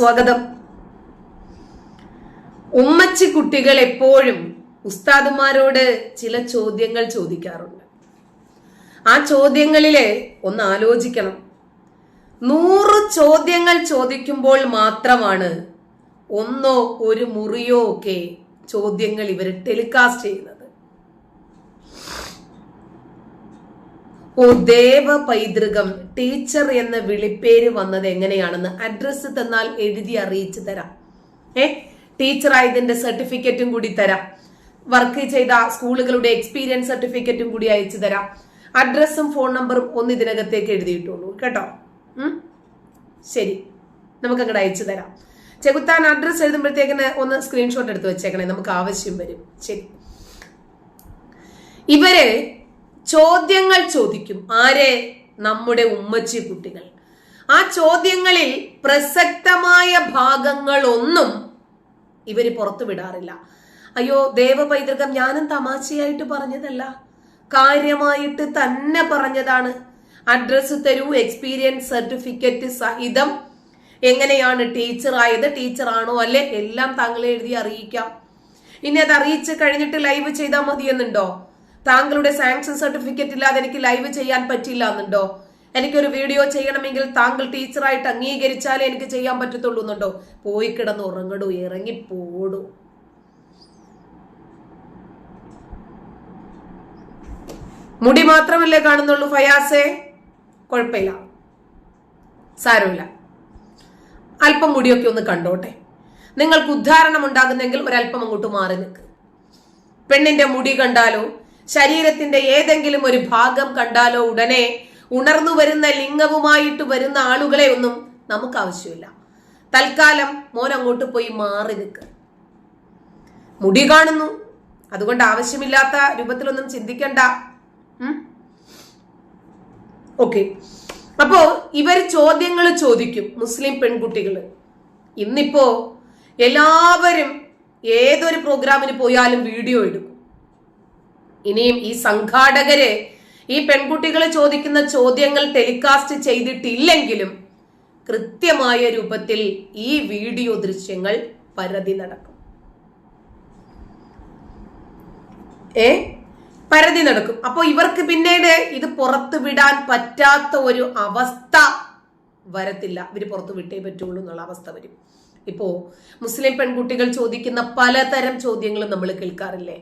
സ്വാഗതം. ഉമ്മച്ചി കുട്ടികൾ എപ്പോഴും ഉസ്താദുമാരോട് ചില ചോദ്യങ്ങൾ ചോദിക്കാറുണ്ട്. ആ ചോദ്യങ്ങളിലെ ഒന്ന് ആലോചിക്കണം. നൂറ് ചോദ്യങ്ങൾ ചോദിക്കുമ്പോൾ മാത്രമാണ് ഒന്നോ ഒരു മുറിയോ ഒക്കെ ചോദ്യങ്ങൾ ഇവർ ടെലികാസ്റ്റ് ചെയ്യുന്നത്. ഓ ദേവ പൈതൃകം ടീച്ചർ എന്ന വിളിപ്പേര് വന്നത് എങ്ങനെയാണെന്ന് അഡ്രസ്സ് തന്നാൽ എഴുതി അറിയിച്ചു തരാം. ഏ? ടീച്ചർ ആയതിന്റെ സർട്ടിഫിക്കറ്റും കൂടി തരാം. വർക്ക് ചെയ്ത സ്കൂളുകളുടെ എക്സ്പീരിയൻസ് സർട്ടിഫിക്കറ്റും കൂടി അയച്ചു തരാം. അഡ്രസ്സും ഫോൺ നമ്പറും ഒന്ന് ഇതിനകത്തേക്ക് എഴുതിയിട്ടുള്ളൂ. കേട്ടോ? ശരി. നമുക്ക് അങ്ങോട്ട് അയച്ചു തരാം. ചെകുത്താൻ അഡ്രസ്സ് എഴുതുമ്പോഴത്തേക്കിന് ഒന്ന് സ്ക്രീൻഷോട്ട് എടുത്ത് വെച്ചേക്കണേ. നമുക്ക് ആവശ്യം വരും. ശരി. ഇവർ ചോദ്യങ്ങൾ ചോദിക്കും. ആരെ? നമ്മുടെ ഉമ്മച്ചി കുട്ടികൾ. ആ ചോദ്യങ്ങളിൽ പ്രസക്തമായ ഭാഗങ്ങളൊന്നും ഇവർ പുറത്തു വിടാറില്ല. അയ്യോ ദേവ പൈതൃകം ഞാനും തമാശയായിട്ട് പറഞ്ഞതല്ല. കാര്യമായിട്ട് തന്നെ പറഞ്ഞതാണ്. അഡ്രസ്സ് തരൂ എക്സ്പീരിയൻസ് സർട്ടിഫിക്കറ്റ് സഹിതം എങ്ങനെയാണ് ടീച്ചർ ആണോ അല്ലെ എല്ലാം താങ്കളെ എഴുതി അറിയിക്കാം. ഇനി അത് അറിയിച്ച് കഴിഞ്ഞിട്ട് ലൈവ് ചെയ്താൽ മതിയെന്നുണ്ടോ? താങ്കളുടെ സാങ്ഷൻ സർട്ടിഫിക്കറ്റ് ഇല്ലാതെ എനിക്ക് ലൈവ് ചെയ്യാൻ പറ്റില്ല എന്നുണ്ടോ? എനിക്കൊരു വീഡിയോ ചെയ്യണമെങ്കിൽ താങ്കൾ ടീച്ചറായിട്ട് അംഗീകരിച്ചാലേ എനിക്ക് ചെയ്യാൻ പറ്റത്തുള്ളൂ എന്നുണ്ടോ? പോയി കിടന്ന് ഉറങ്ങടൂ ഇറങ്ങി പോടൂ. മുടി മാത്രമല്ലേ കാണുന്നുള്ളൂ ഫയാസേ? കുഴപ്പമില്ല. സാരമില്ല. അല്പം മുടിയൊക്കെ ഒന്ന് കണ്ടോട്ടെ. നിങ്ങൾക്ക് ഉദ്ധാരണം ഉണ്ടാകുന്നെങ്കിൽ ഒരല്പം അങ്ങോട്ട് മാറി നിൽക്ക്. പെണ്ണിന്റെ മുടി കണ്ടാലോ? ശരീരത്തിന്റെ ഏതെങ്കിലും ഒരു ഭാഗം കണ്ടാലോ ഉടനെ ഉണർന്നു വരുന്ന ലിംഗവുമായിട്ട് വരുന്ന ആളുകളെ ഒന്നും നമുക്ക് ആവശ്യമില്ല. തൽക്കാലം മോൻ അങ്ങോട്ട് പോയി മാറി നിൽക്ക്. മുടി കാണുന്നു. അതുകൊണ്ട് ആവശ്യമില്ലാത്ത രൂപത്തിലൊന്നും ചിന്തിക്കണ്ട. ഓക്കെ. അപ്പോ ഇവർ ചോദ്യങ്ങൾ ചോദിക്കും മുസ്ലിം പെൺകുട്ടികൾ ഇന്നിപ്പോ എല്ലാവരും ഏതൊരു പ്രോഗ്രാമിന് പോയാലും വീഡിയോ എടുക്കും. ഇനിയും ഈ സംഘാടകര് ഈ പെൺകുട്ടികൾ ചോദിക്കുന്ന ചോദ്യങ്ങൾ ടെലികാസ്റ്റ് ചെയ്തിട്ടില്ലെങ്കിലും കൃത്യമായ രൂപത്തിൽ ഈ വീഡിയോ ദൃശ്യങ്ങൾ പരതി നടക്കും. ഏ? പരതി നടക്കും. അപ്പോൾ ഇവർക്ക് പിന്നീട് ഇത് പുറത്തു വിടാൻ പറ്റാത്ത ഒരു അവസ്ഥ വരത്തില്ല. ഇവർ പുറത്തു വിട്ടേ പറ്റുള്ളൂ എന്നുള്ള അവസ്ഥ വരും. ഇപ്പോ മുസ്ലിം പെൺകുട്ടികൾ ചോദിക്കുന്ന പലതരം ചോദ്യങ്ങളും നമ്മൾ കേൾക്കാറില്ലേ?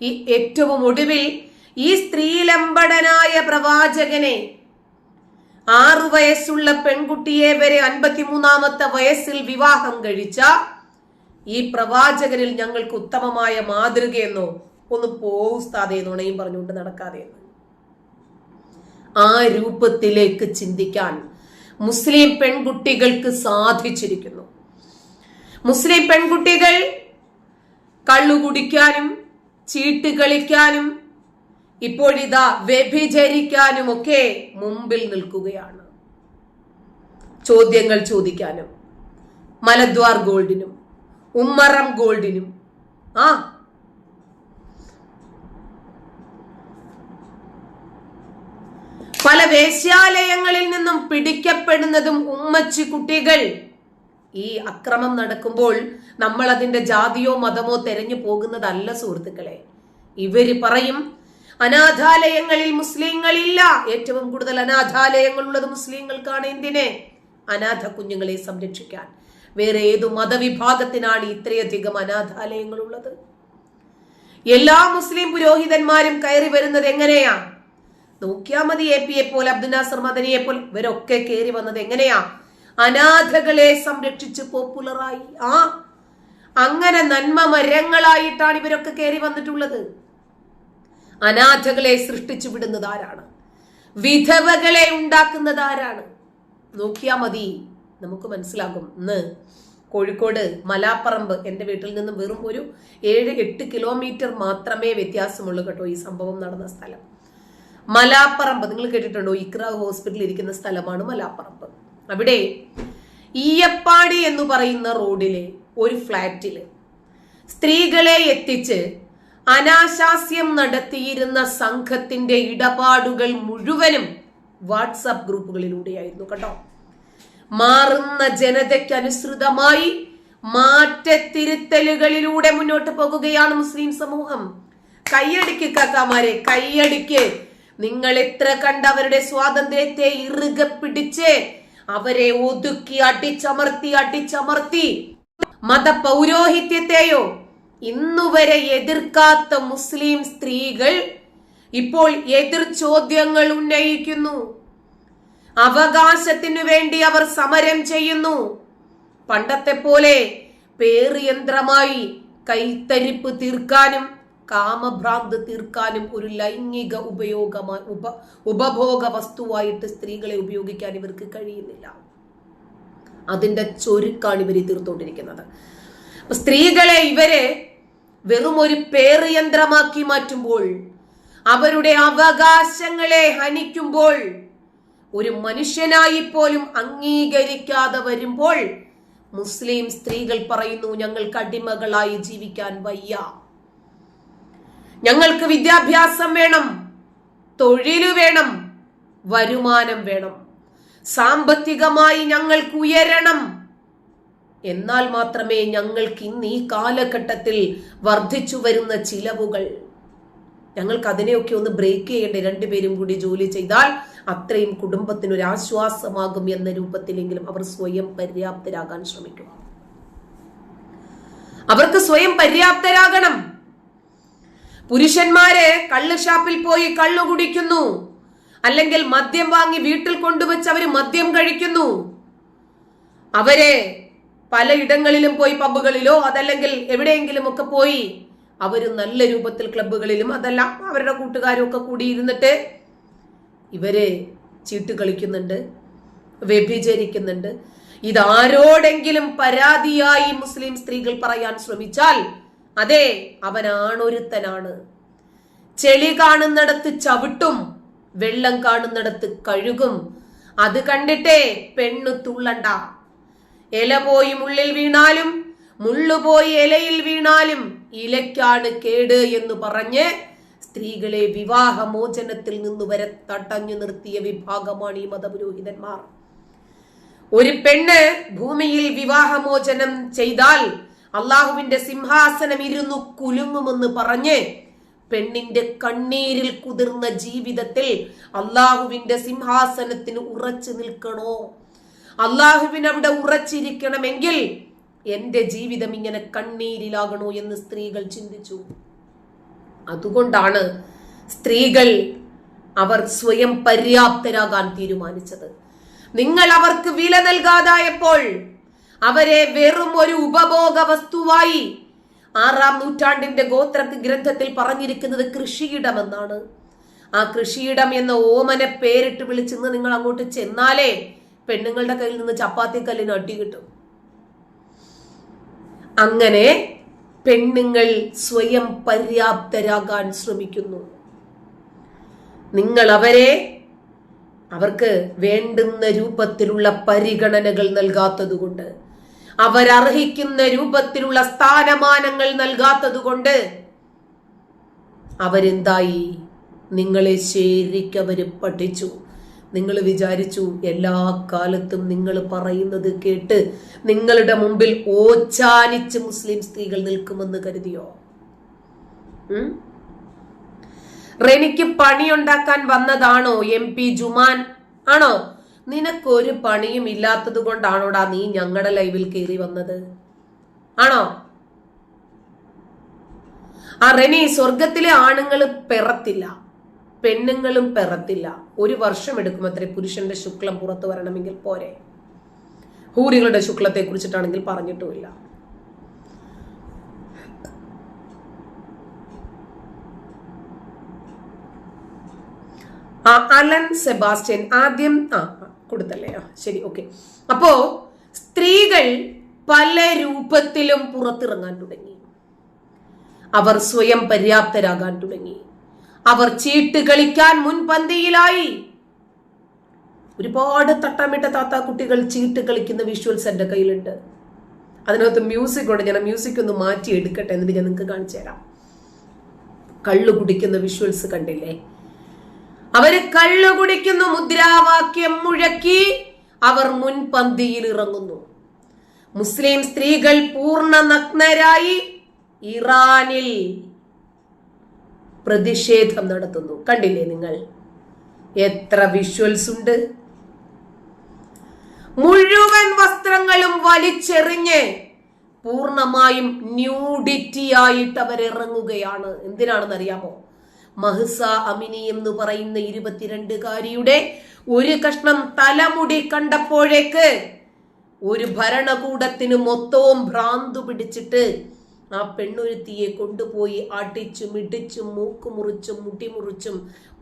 ഈ ഏറ്റവും ഒടുവിൽ ഈ സ്ത്രീലമ്പടനായ പ്രവാചകനെ ആറു വയസ്സുള്ള പെൺകുട്ടിയെ വരെ അൻപത്തിമൂന്നാമത്തെ വയസ്സിൽ വിവാഹം കഴിച്ച ഈ പ്രവാചകനിൽ ഞങ്ങൾക്ക് ഉത്തമമായ മാതൃകയെന്നോ ഒന്ന് പോസ്താതെ നുണയും പറഞ്ഞുകൊണ്ട് നടക്കാതെ ആ രൂപത്തിലേക്ക് ചിന്തിക്കാൻ മുസ്ലിം പെൺകുട്ടികൾക്ക് സാധിച്ചിരിക്കുന്നു. മുസ്ലിം പെൺകുട്ടികൾ കള്ളു കുടിക്കാനും ചീട്ട് കളിക്കാനും ഇപ്പോഴിതാ വ്യഭിചരിക്കാനും ഒക്കെ മുമ്പിൽ നിൽക്കുകയാണ്. ചോദ്യങ്ങൾ ചോദിക്കാനും മലദ്വാർ ഗോൾഡിനും ഉമ്മറം ഗോൾഡിനും ആ. പല വേശ്യാലയങ്ങളിൽ നിന്നും പിടിക്കപ്പെടുന്നതും ഉമ്മച്ചി കുട്ടികൾ ഈ അക്രമം നടക്കുമ്പോൾ നമ്മൾ അതിന്റെ ജാതിയോ മതമോ തെരഞ്ഞു പോകുന്നതല്ല സുഹൃത്തുക്കളെ. ഇവർ പറയും അനാഥാലയങ്ങളിൽ മുസ്ലിങ്ങളില്ല. ഏറ്റവും കൂടുതൽ അനാഥാലയങ്ങൾ ഉള്ളത് മുസ്ലിങ്ങൾക്കാണ് എന്തിനെ? അനാഥ കുഞ്ഞുങ്ങളെ സംരക്ഷിക്കാൻ. വേറെ ഏതു മതവിഭാഗത്തിനാണ് ഇത്രയധികം അനാഥാലയങ്ങൾ ഉള്ളത് എല്ലാ മുസ്ലിം പുരോഹിതന്മാരും കയറി വരുന്നത് എങ്ങനെയാ? നോക്കിയാ മതി എ പിയെ പോലെ അബ്ദുൽ നാസർ മദനിയെ പോലെ ഇവരൊക്കെ കയറി വന്നത് എങ്ങനെയാ? അനാഥകളെ സംരക്ഷിച്ച് പോപ്പുലറായി. ആ അങ്ങനെ നന്മ മരങ്ങളായിട്ടാണ് ഇവരൊക്കെ കയറി വന്നിട്ടുള്ളത്. അനാഥകളെ സൃഷ്ടിച്ചു വിടുന്നത് ആരാണ്? വിധവകളെ ഉണ്ടാക്കുന്നത് ആരാണ്? നോക്കിയാ മതി. നമുക്ക് മനസ്സിലാകും. ഇന്ന് കോഴിക്കോട് മലാപ്പറമ്പ് എന്റെ വീട്ടിൽ നിന്നും വെറും ഒരു ഏഴ് എട്ട് കിലോമീറ്റർ മാത്രമേ വ്യത്യാസമുള്ളൂ കേട്ടോ ഈ സംഭവം നടന്ന സ്ഥലം. മലാപ്പറമ്പ് നിങ്ങൾ കേട്ടിട്ടുണ്ടോ? ഇക്ര ഹോസ്പിറ്റലിൽ ഇരിക്കുന്ന സ്ഥലമാണ് മലാപ്പറമ്പ്. അവിടെ ഈയപ്പാടി എന്ന് പറയുന്ന റോഡിലെ ഒരു ഫ്ലാറ്റിൽ സ്ത്രീകളെ എത്തിച്ച് അനാശാസ്യം നടത്തിയിരുന്ന സംഘത്തിന്റെ ഇടപാടുകൾ മുഴുവനും വാട്സാപ്പ് ഗ്രൂപ്പുകളിലൂടെയായിരുന്നു കേട്ടോ. മാറുന്ന ജനതയ്ക്കനുസൃതമായി മാറ്റത്തിരുത്തലുകളിലൂടെ മുന്നോട്ട് പോകുകയാണ് മുസ്ലിം സമൂഹം. കൈയടിക്ക് കാക്കാമാരെ കൈയടിക്ക് നിങ്ങൾ എത്ര കണ്ട അവരുടെ സ്വാതന്ത്ര്യത്തെ ഇറുകെ പിടിച്ച് അവരെ ഒതുക്കി അടിച്ചമർത്തി അടിച്ചമർത്തി. മത പൗരോഹിത്യത്തെയോ ഇന്നുവരെ എതിർക്കാത്ത മുസ്ലിം സ്ത്രീകൾ ഇപ്പോൾ എതിർ ചോദ്യങ്ങൾ ഉന്നയിക്കുന്നു. അവകാശത്തിനു വേണ്ടി അവർ സമരം ചെയ്യുന്നു. പണ്ടത്തെ പോലെ പേറിയന്ത്രമായി കൈത്തരിപ്പ് തീർക്കാനും കാമഭ്രാന്ത് തീർക്കാനും ഒരു ലൈംഗിക ഉപയോഗമായി ഉപ ഉപഭോഗ വസ്തുവായിട്ട് സ്ത്രീകളെ ഉപയോഗിക്കാൻ ഇവർക്ക് കഴിയുന്നില്ല. അതിന്റെ ചൊരുക്കാണ് ഇവർ തീർത്തുകൊണ്ടിരിക്കുന്നത് സ്ത്രീകളെ ഇവരെ വെറും ഒരു പേറിയന്ത്രമാക്കി മാറ്റുമ്പോൾ അവരുടെ അവകാശങ്ങളെ ഹനിക്കുമ്പോൾ ഒരു മനുഷ്യനായി പോലും അംഗീകരിക്കാതെ വരുമ്പോൾ മുസ്ലിം സ്ത്രീകൾ പറയുന്നു ഞങ്ങൾ അടിമകളായി ജീവിക്കാൻ വയ്യ. ഞങ്ങൾക്ക് വിദ്യാഭ്യാസം വേണം തൊഴിൽ വേണം വരുമാനം വേണം. സാമ്പത്തികമായി ഞങ്ങൾക്ക് ഉയരണം. എന്നാൽ മാത്രമേ ഞങ്ങൾക്ക് ഇന്ന് ഈ കാലഘട്ടത്തിൽ വർദ്ധിച്ചു വരുന്ന ചിലവുകൾ. ഞങ്ങൾക്ക് അതിനെയൊക്കെ ഒന്ന് ബ്രേക്ക് ചെയ്യേണ്ടേ? രണ്ടുപേരും കൂടി ജോലി ചെയ്താൽ അത്രയും കുടുംബത്തിന് ഒരു ആശ്വാസമാകും എന്ന രൂപത്തിലെങ്കിലും അവർ സ്വയം പര്യാപ്തരാകാൻ ശ്രമിക്കും. അവർക്ക് സ്വയം പര്യാപ്തരാകണം. പുരുഷന്മാരെ കള്ള് ഷാപ്പിൽ പോയി കള്ളു കുടിക്കുന്നു. അല്ലെങ്കിൽ മദ്യം വാങ്ങി വീട്ടിൽ കൊണ്ടുവച്ച് അവർ മദ്യം കഴിക്കുന്നു. അവരെ പലയിടങ്ങളിലും പോയി പബ്ബുകളിലോ അതല്ലെങ്കിൽ എവിടെയെങ്കിലും ഒക്കെ പോയി അവർ നല്ല രൂപത്തിൽ ക്ലബ്ബുകളിലും അതല്ല അവരുടെ കൂട്ടുകാരും ഒക്കെ കൂടി ഇരുന്നിട്ട് ഇവർ ചീട്ട് കളിക്കുന്നുണ്ട് വ്യഭിചരിക്കുന്നുണ്ട് ഇതാരോടെങ്കിലും പരാതിയായി മുസ്ലിം സ്ത്രീകൾ പറയാൻ ശ്രമിച്ചാൽ അതെ അവനാണൊരുത്തനാണ്. ചെളി കാണുന്നിടത്ത് ചവിട്ടും വെള്ളം കാണുന്നിടത്ത് കഴുകും. അത് കണ്ടിട്ടേ പെണ്ണു തുള്ളണ്ട. ഇല പോയി മുള്ളിൽ വീണാലും മുള്ളുപോയി ഇലയിൽ വീണാലും ഇലയ്ക്കാണ് കേട് എന്ന് പറഞ്ഞ് സ്ത്രീകളെ വിവാഹമോചനത്തിൽ നിന്ന് വരെ തടഞ്ഞു നിർത്തിയ വിഭാഗമാണ് ഈ മതപുരോഹിതന്മാർ. ഒരു പെണ്ണ് ഭൂമിയിൽ വിവാഹമോചനം ചെയ്താൽ അള്ളാഹുവിന്റെ സിംഹാസനം ഇരുന്നു കുലുങ്ങുമെന്ന് പറഞ്ഞ് പെണ്ണിന്റെ കണ്ണീരിൽ കുതിർന്ന ജീവിതത്തിൽ അള്ളാഹുവിന്റെ സിംഹാസനത്തിന് ഉറച്ചു നിൽക്കണോ? അള്ളാഹുവിന് അവിടെ ഉറച്ചിരിക്കണമെങ്കിൽ എന്റെ ജീവിതം ഇങ്ങനെ കണ്ണീരിലാകണോ എന്ന് സ്ത്രീകൾ ചിന്തിച്ചു. അതുകൊണ്ടാണ് സ്ത്രീകൾ അവർ സ്വയം പര്യാപ്തരാകാൻ തീരുമാനിച്ചത്. നിങ്ങൾ അവർക്ക് വില നൽകാതായപ്പോൾ അവരെ വെറും ഒരു ഉപഭോഗ വസ്തുവായി. ആറാം നൂറ്റാണ്ടിന്റെ ഗോത്ര ഗ്രന്ഥത്തിൽ പറഞ്ഞിരിക്കുന്നത് കൃഷിയിടമെന്നാണ്. ആ കൃഷിയിടം എന്ന ഓമനെ പേരിട്ട് വിളിച്ചെന്ന് നിങ്ങൾ അങ്ങോട്ട് ചെന്നാലേ പെണ്ണുങ്ങളുടെ കയ്യിൽ നിന്ന് ചപ്പാത്തി കല്ലിന് അടി കിട്ടും. അങ്ങനെ പെണ്ണുങ്ങൾ സ്വയം പര്യാപ്തരാകാൻ ശ്രമിക്കുന്നു. നിങ്ങൾ അവരെ അവർക്ക് വേണ്ടുന്ന രൂപത്തിലുള്ള പരിഗണനകൾ നൽകാത്തതുകൊണ്ട് അവരർഹിക്കുന്ന രൂപത്തിലുള്ള സ്ഥാനമാനങ്ങൾ നൽകാത്തതുകൊണ്ട് അവരെന്തായി? നിങ്ങളെ ശരിക്കവര് പഠിച്ചു. നിങ്ങൾ വിചാരിച്ചു എല്ലാ കാലത്തും നിങ്ങൾ പറയുന്നത് കേട്ട് നിങ്ങളുടെ മുമ്പിൽ ഓച്ചാനിച്ച് മുസ്ലിം സ്ത്രീകൾ നിൽക്കുമെന്ന് കരുതിയോ? റെനിക്ക് പണിയുണ്ടാക്കാൻ വന്നതാണോ എം പി ജുമാൻ? ആണോ? നിനക്കൊരു പണിയും ഇല്ലാത്തത് കൊണ്ടാണോടാ നീ ഞങ്ങളുടെ ലൈവിൽ കയറി വന്നത്? ആണോ? ആ റെനി സ്വർഗത്തിലെ ആണുങ്ങൾ പിറത്തില്ല. പെണ്ണുങ്ങളും പിറത്തില്ല. ഒരു വർഷം എടുക്കും അത്രേ പുരുഷന്റെ ശുക്ലം പുറത്തു വരണമെങ്കിൽ പോരെ? ഹൂരികളുടെ ശുക്ലത്തെ കുറിച്ചിട്ടാണെങ്കിൽ പറഞ്ഞിട്ടുമില്ല അലൻ സെബാസ്റ്റ്യൻ ആദ്യം ആ ആ, കൊടുത്തല്ലേ? ആ ശരി ഓക്കെ അപ്പോ സ്ത്രീകൾ പല രൂപത്തിലും പുറത്തിറങ്ങാൻ തുടങ്ങി. അവർ സ്വയം പര്യാപ്തരാകാൻ തുടങ്ങി. അവർ ചീട്ട് കളിക്കാൻ മുൻപന്തിയിലായി. ഒരുപാട് തട്ടാമിട്ട താത്ത കുട്ടികൾ ചീട്ട് കളിക്കുന്ന വിഷ്വൽസ് എന്റെ കയ്യിലുണ്ട്. അതിനകത്ത് മ്യൂസിക് ഉണ്ട്. ഞാൻ മ്യൂസിക് ഒന്ന് മാറ്റി എടുക്കട്ടെ എന്നിട്ട് ഞാൻ നിങ്ങൾക്ക് കാണിച്ചു തരാം. കള്ളു കുടിക്കുന്ന വിഷ്വൽസ് കണ്ടില്ലേ? അവർ കള്ളു കുടിക്കുന്നു മുദ്രാവാക്യം മുഴക്കി അവർ മുൻപന്തിയിൽ ഇറങ്ങുന്നു. മുസ്ലിം സ്ത്രീകൾ പൂർണ നഗ്നരായി ഇറാനിൽ പ്രതിഷേധം നടത്തുന്നു. കണ്ടില്ലേ നിങ്ങൾ? എത്ര വിഷ്വൽസ് ഉണ്ട്. മുഴുവൻ വസ്ത്രങ്ങളും വലിച്ചെറിഞ്ഞ് പൂർണമായും ന്യൂഡിറ്റി ആയിട്ട് അവരിറങ്ങുകയാണ്. എന്തിനാണെന്ന് അറിയാമോ മഹ്സ അമിനി എന്ന് പറയുന്ന ഇരുപത്തിരണ്ടുകാരിയുടെ ഒരു കഷ്ണം തലമുടി കണ്ടപ്പോഴേക്ക് ഒരു ഭരണകൂടത്തിന് മൊത്തവും ഭ്രാന്തു പിടിച്ചിട്ട് ആ പെണ്ണൊരുത്തിയെ കൊണ്ടുപോയി അടിച്ചും ഇടിച്ചും മൂക്കുമുറിച്ചും മുടിമുറിച്ചും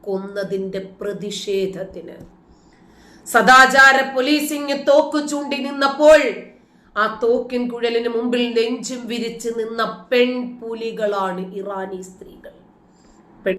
കൊന്നതിന്റെ പ്രതിഷേധത്തിന്. സദാചാര പോലീസിങ് തോക്ക് ചൂണ്ടി നിന്നപ്പോൾ ആ തോക്കിൻ കുഴലിന് മുമ്പിൽ നെഞ്ചും വിരിച്ച് നിന്ന പെൺപുലികളാണ് ഇറാനി സ്ത്രീകൾ.